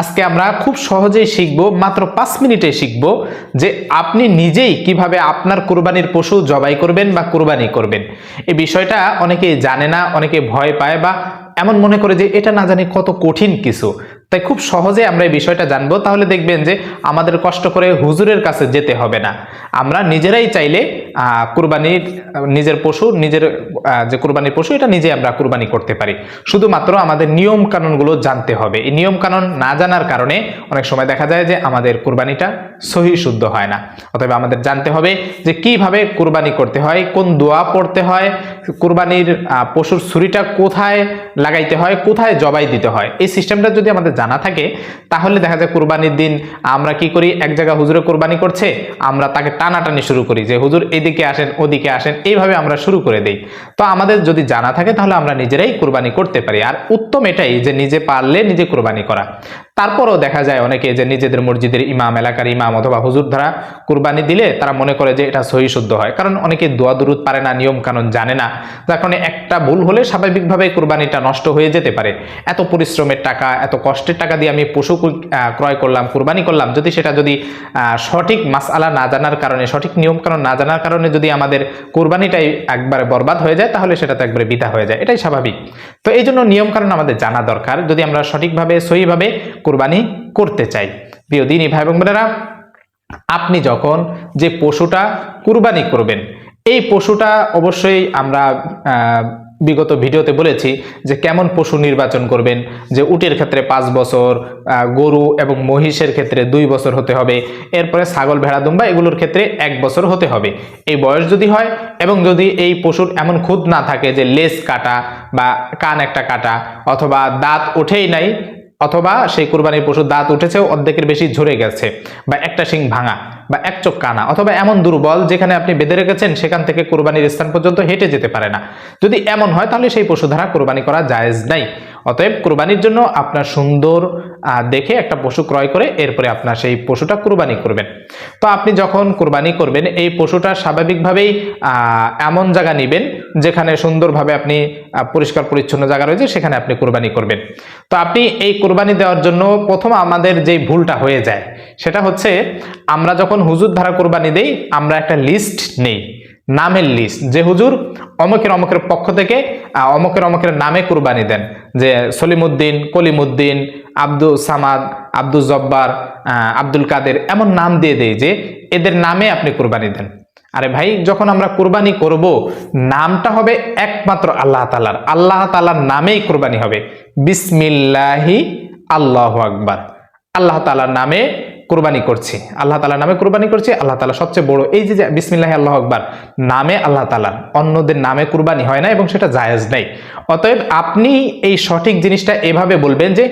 আজকে আমরা খুব সহজেই শিখব, মাত্র পাঁচ মিনিটে শিখব যে আপনি নিজেই কীভাবে আপনার কোরবানির পশু জবাই করবেন বা কোরবানি করবেন। এই বিষয়টা অনেকে জানে না, অনেকে ভয় পায় বা এমন মনে করে যে এটা না জানি কত কঠিন কিছু। তাই খুব সহজে আমরা এই বিষয়টা জানব। তাহলে দেখবেন যে আমাদের কষ্ট করে হুজুরের কাছে যেতে হবে না। আমরা নিজেরাই চাইলে কুরবানির, নিজের পশু, নিজের যে কুরবানির পশু, এটা নিজে আমরা কুরবানি করতে পারি। শুধুমাত্র আমাদের নিয়ম কানুনগুলো জানতে হবে। এই নিয়ম কানুন না জানার কারণে অনেক সময় দেখা যায় যে আমাদের কুরবানিটা সহি শুদ্ধ হয় না। অতএব আমাদের জানতে হবে যে কীভাবে কুরবানি করতে হয়, কোন দোয়া পড়তে হয়, কুরবানির পশুর ছুরিটা কোথায় লাগাইতে হয়, কোথায় জবাই দিতে হয়। এই সিস্টেমটা যদি আমাদের জানা থাকে, তাহলে দেখা যায় কুরবানির দিন আমরা কি করি? এক জায়গায় হুজুরে কোরবানি করছে, আমরা তাকে টানাটানি শুরু করি যে, হুজুর, এদিকে আসেন, ওদিকে আসেন। এইভাবে আমরা শুরু করে দেই। তো আমাদের যদি জানা থাকে, তাহলে আমরা নিজেরাই কোরবানি করতে পারি। আর উত্তম এটাই যে, নিজে পারলে নিজে কোরবানি করা। তারপরেও দেখা যায় অনেকে যে নিজেদের মসজিদের ইমাম, এলাকার ইমাম অথবা হুজুর দ্বারা কুরবানি দিলে তারা মনে করে যে এটা সহি শুদ্ধ হয়। কারণ অনেকে দোয়া দুরুদ পারে না নিয়ম কানুন জানে না। যার কারণে একটা ভুল হলে স্বাভাবিকভাবে কুরবানিটা নষ্ট হয়ে যেতে পারে। এত পরিশ্রমের টাকা, এত কষ্টের টাকা দিয়ে আমি পশু ক্রয় করলাম, কুরবানি করলাম, যদি সেটা যদি সঠিক মাসআলা না জানার কারণে, সঠিক নিয়ম কানুন না জানার কারণে যদি আমাদের কুরবানিটাই একবারে বরবাদ হয়ে যায়, তাহলে সেটা তো একবারে বিধা হয়ে যায়। এটাই স্বাভাবিক। তো এই জন্য নিয়ম কানুন আমাদের জানা দরকার। যদি আমরা সঠিকভাবে, সহিভাবে কুরবানি করতে চাই। প্রিয় দিনী ভাই এবং বোনেরা, আপনি যখন যে পশুটা কুরবানি করবেন, এই পশুটা অবশ্যই আমরা বিগত ভিডিওতে বলেছি যে কেমন পশু নির্বাচন করবেন, যে উটের ক্ষেত্রে পাঁচ বছর গরু এবং মহিষের ক্ষেত্রে দুই বছর হতে হবে, এরপরে ছাগল, ভেড়া, দুম্বা এগুলোর ক্ষেত্রে এক বছর হতে হবে। এই বয়স যদি হয় এবং যদি এই পশুর এমন খুদ না থাকে যে লেজ কাটা বা কান একটা কাটা অথবা দাঁত ওঠেই নাই অথবা সেই কুরবানির পশুর দাঁত উঠেছে অর্ধেকের বেশি ঝরে গেছে, বা একটা শিং ভাঙা, বা এক চোখ কানা, অথবা এমন দুর্বল যেখানে আপনি বেঁধে রেখেছেন, সেখান থেকে কুরবানির স্থান পর্যন্ত হেঁটে যেতে পারে না। যদি এমন হয়, তাহলে সেই পশু দ্বারা কুরবানি করা জায়েজ নাই। অতএব কুরবানির জন্য আপনার সুন্দর দেখে একটা পশু ক্রয় করে এরপরে আপনার সেই পশুটা কুরবানি করবেন। তো আপনি যখন কুরবানি করবেন, এই পশুটা স্বাভাবিকভাবেই এমন জায়গা নেবেন যেখানে সুন্দরভাবে আপনি পরিষ্কার পরিচ্ছন্ন জায়গা রয়েছে, সেখানে আপনি কোরবানি করবেন। তো আপনি এই কুরবানি দেওয়ার জন্য প্রথম আমাদের যে ভুলটা হয়ে যায়, সেটা হচ্ছে আমরা যখন হুজুর ধারা কোরবানি দেই, আমরা একটা লিস্ট নেই, নামের লিস্ট যে হুজুর অমকের অমকের পক্ষ থেকে অমকের অমকের নামে কুরবানি দেন। যে সলিমুদ্দিন, কলিমুদ্দিন, আব্দুল সামাদ, আব্দুল জব্বার আব্দুল কাদের, এমন নাম দিয়ে দেয় যে এদের নামে আপনি কুরবানি দেন। আরে ভাই, যখন আমরা কুরবানি করব, নামটা হবে একমাত্র আল্লাহ তালার আল্লাহ তালার নামেই কুরবানি হবে। বিসমিল্লাহি আল্লাহ আকবার। আল্লাহ তালার নামে কুরবানি করছি। আল্লাহ তালার নামে কুরবানি করছি, আল্লাহ তালা সবচেয়ে বড়, এই যে বিসমিল্লাহ আল্লাহ আকবার, নামে আল্লাহ তালার অন্যদের নামে কুরবানি হয় না এবং সেটা জায়েজ নেই। অতএব আপনি এই সঠিক জিনিসটা এভাবে বলবেন যে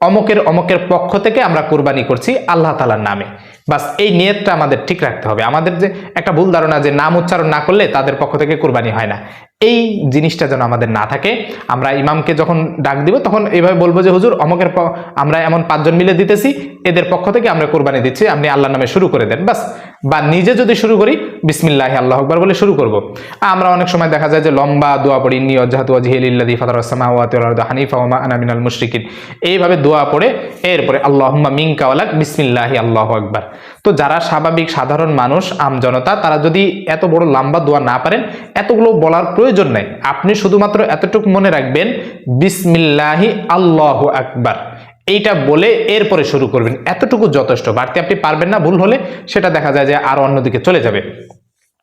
অমকের অমকের পক্ষ থেকে আমরা কোরবানি করছি আল্লাহ তালার নামে। বাস এই নিয়তটা আমাদের ঠিক রাখতে হবে। আমাদের যে একটা ভুল ধারণা যে নাম উচ্চারণ না করলে তাদের পক্ষ থেকে কোরবানি হয় না। এই জিনিসটা যেন আমাদের না থাকে। আমরা ইমামকে যখন ডাক দিব, তখন এইভাবে বলব যে, হুজুর, অমকের আমরা এমন পাঁচজন মিলে দিতেছি, এদের পক্ষ থেকে আমরা কোরবানি দিচ্ছি, আপনি আল্লাহর নামে শুরু করে দেন। বাস বা নিজে যদি শুরু করি, বিসমিল্লাহ, আল্লাহ আকবার বলে শুরু করব। আমরা অনেক সময় দেখা যায় যে, লম্বা দোয়া পড়ি নিয়জাহাতু ওয়াজহিলিল্লাযী ফাতারাস সামাওয়াতি ওয়াল আরদা হানিফা ওয়া মা আনা মিনাল মুশরিকিন। এইভাবে দোয়া পড়ে, এরপরে, আল্লাহুম্মা মিনকা ওয়ালাক বিসমিল্লাহি, আল্লাহু আকবার। তো যারা স্বাভাবিক, সাধারণ মানুষ আম জনতা তারা যদি এত বড় লম্বা দোয়া না পারেন, এতগুলো বলার প্রয়োজন নাই আপনি শুধুমাত্র এতটুকু মনে রাখবেন, বিসমিল্লাহি আল্লাহু আকবার। এইটা বলে এরপরে শুরু করবেন। এতটুকু যথেষ্ট। বাড়তি আপনি পারবেন না, ভুল হলে সেটা দেখা যায় যে আরও অন্যদিকে চলে যাবে।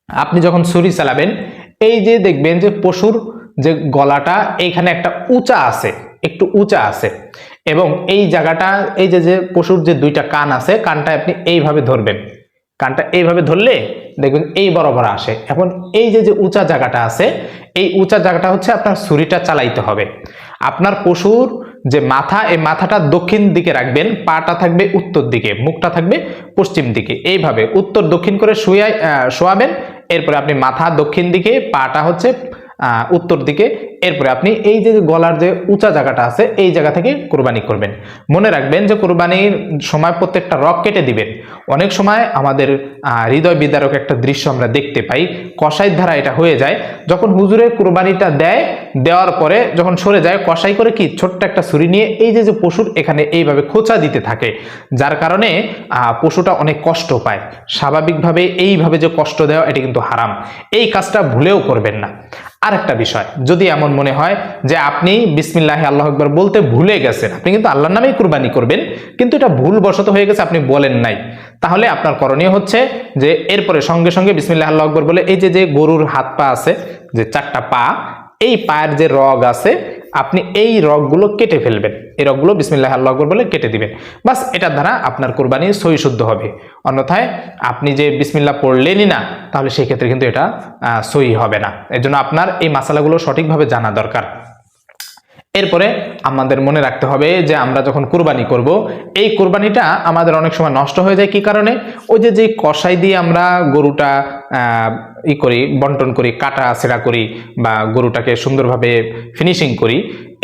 আপনি যখন ছুরি চালাবেন, এই যে দেখবেন যে পশুর যে গলাটা, এইখানে একটা উঁচা আছে, একটু উঁচা আছে। এবং এই জায়গাটা, এই যে যে পশুর যে দুইটা কান আছে, কানটা আপনি এইভাবে ধরবেন। কানটা এইভাবে ধরলে দেখবেন এই বরাবর আসে। এখন এই যে যে উঁচা জায়গাটা আছে এই উঁচা জায়গাটা হচ্ছে আপনার ছুরিটা চালাইতে হবে। আপনার পশুর যে মাথা, এই মাথাটা দক্ষিণ দিকে রাখবেন, পাটা থাকবে উত্তর দিকে, মুখটা থাকবে পশ্চিম দিকে। এইভাবে উত্তর দক্ষিণ করে শুয়ে শোয়াবেন, এরপরে আপনি মাথা দক্ষিণ দিকে, পাটা হচ্ছে উত্তর দিকে। এরপরে আপনি এই যে গলার যে উঁচা জায়গাটা আছে, এই জায়গা থেকে কোরবানি করবেন। মনে রাখবেন যে কোরবানির সময় প্রত্যেকটা রক কেটে দিবেন। অনেক সময় আমাদের হৃদয় বিদারক একটা দৃশ্য আমরা দেখতে পাই। কসাইয়ের ধারা এটা হয়ে যায়। যখন হুজুরের কোরবানিটা দেয়, দেওয়ার পরে যখন সরে যায়, কসাই করে কি ছোট্ট একটা ছুরি নিয়ে এই যে যে পশুর এখানে এইভাবে খোঁচা দিতে থাকে, যার কারণে পশুটা অনেক কষ্ট পায়। স্বাভাবিকভাবে এইভাবে যে কষ্ট দেওয়া, এটা কিন্তু হারাম। এই কাজটা ভুলেও করবেন না। আরেকটা বিষয়, যদি এমন মনে হয় যে আপনি বিসমিল্লাহ আল্লাহ একবার বলতে ভুলে গেছেন, আপনি কিন্তু আল্লাহর নামেই কুরবানি করবেন, কিন্তু এটা ভুলবশত হয়ে গেছে, আপনি বলেন নাই। তাহলে আপনার করণীয় হচ্ছে যে এরপরে সঙ্গে সঙ্গে বিসমিল্লাহ আল্লাহ আকবর বলে, এই যে যে গরুর হাত পা আছে, যে চারটা পা, এই পায়ের যে রগ আছে আপনি এই রগগুলো কেটে ফেলবেন। এই রগগুলো বিসমিল্লাহ আল্লাহ আকবর বলে কেটে দিবেন। বাস, এটার দ্বারা আপনার কোরবানি সই শুদ্ধ হবে। অন্যথায় আপনি যে বিসমিল্লা পড়লেনই না, তাহলে সেই ক্ষেত্রে কিন্তু এটা সই হবে না। এর জন্য আপনার এই মশালাগুলো সঠিকভাবে জানা দরকার। এরপরে আমাদের মনে রাখতে হবে যে আমরা যখন কুরবানি করব, এই কুরবানিটা আমাদের অনেক সময় নষ্ট হয়ে যায় কি কারণে? ওই যে যে কষাই দিয়ে আমরা গরুটা ই করি, বন্টন করি, কাটা ছেঁড়া করি বা গরুটাকে সুন্দরভাবে ফিনিশিং করি।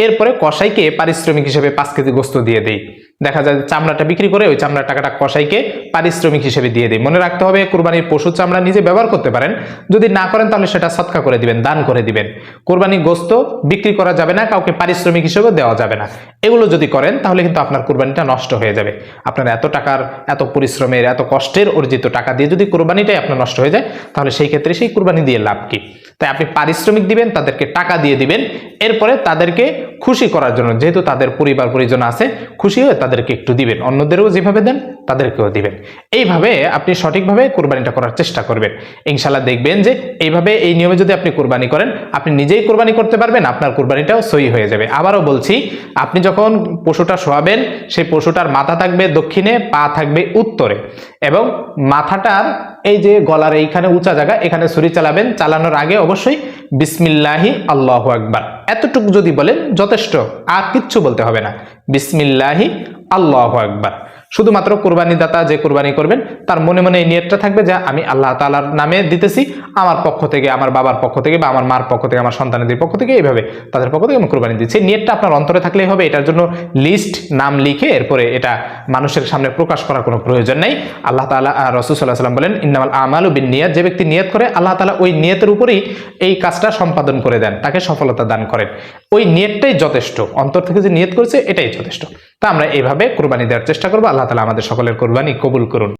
এরপরে কষাইকে পারিশ্রমিক হিসেবে পাঁচ কেজি গোস্ত দিয়ে দেই। দেখা যায় চামড়াটা বিক্রি করে ওই চামড়ার টাকাটা কষাইকে পারিশ্রমিক হিসেবে দিয়ে দিই মনে রাখতে হবে, কোরবানির পশুর চামড়া নিজে ব্যবহার করতে পারেন। যদি না করেন, তাহলে সেটা সৎকা করে দিবেন, দান করে দিবেন। কোরবানি গোস্ত বিক্রি করা যাবে না, কাউকে পারিশ্রমিক হিসেবে দেওয়া যাবে না। এগুলো যদি করেন, তাহলে কিন্তু আপনার কোরবানিটা নষ্ট হয়ে যাবে। আপনার এত টাকার, এত পরিশ্রমের, এত কষ্টের অর্জিত টাকা দিয়ে যদি কোরবানিটাই আপনার নষ্ট হয়ে যায়, তাহলে সেই ক্ষেত্রে সেই কোরবানি দিয়ে লাভ কি? তাই আপনি পারিশ্রমিক দিবেন, তাদেরকে টাকা দিয়ে দিবেন। এরপরে তাদেরকে খুশি করার জন্য, যেহেতু তাদের পরিবার পরিজন আছে, খুশি হয়ে তাদেরকে একটু দিবেন। অন্যদেরও যেভাবে দেন, তাদেরকেও দিবেন। এইভাবে আপনি সঠিকভাবে কোরবানিটা করার চেষ্টা করবেন। ইনশাল্লাহ দেখবেন যে এইভাবে এই নিয়মে যদি আপনি কোরবানি করেন, আপনি নিজেই কোরবানি করতে পারবেন, আপনার কোরবানিটাও সই হয়ে যাবে। আবারও বলছি, আপনি যখন পশুটা শোয়াবেন, সেই পশুটার মাথা থাকবে দক্ষিণে, পা থাকবে উত্তরে এবং মাথাটার এই যে গলার এইখানে উঁচা জায়গা, এখানে ছুরি চালাবেন, চালানোর আগে অবশ্যই বিসমিল্লাহি আল্লাহ আকবার। এতটুকু যদি বলেন, যথেষ্ট, আর কিচ্ছু বলতে হবে না। বিসমিল্লাহি আল্লাহ আকবার। শুধুমাত্র কোরবানি দাতা যে কোরবানি করবেন, তার মনে মনে এই নিয়তটা থাকবে যে আমি আল্লাহ তালার নামে দিতেছি, আমার পক্ষ থেকে, আমার বাবার পক্ষ থেকে বা আমার মার পক্ষ থেকে, আমার সন্তানদের পক্ষ থেকে এইভাবে তাদের পক্ষ থেকে আমি কোরবানি দিচ্ছি। নিয়তটা আপনার অন্তরে থাকলেই হবে, এটার জন্য লিস্ট নাম লিখে এরপরে এটা মানুষের সামনে প্রকাশ করার কোনো প্রয়োজন নেই। আল্লাহ তাআলা রসুল সাল্লাহ সাল্লাম বলেন, ইন্নামাল আমালু বিন নিয়াত যে ব্যক্তি নিয়ত করে, আল্লাহ তালা ওই নিয়তের উপরেই এই কাজটা সম্পাদন করে দেন, তাকে সফলতা দান করেন। ওই নিয়তটাই যথেষ্ট, অন্তর থেকে যে নিয়ত করেছে, এটাই যথেষ্ট। তা আমরা এইভাবে কোরবানি দেওয়ার চেষ্টা করব। আল্লাহ তালা আমাদের সকলের কোরবানি কবুল করুন।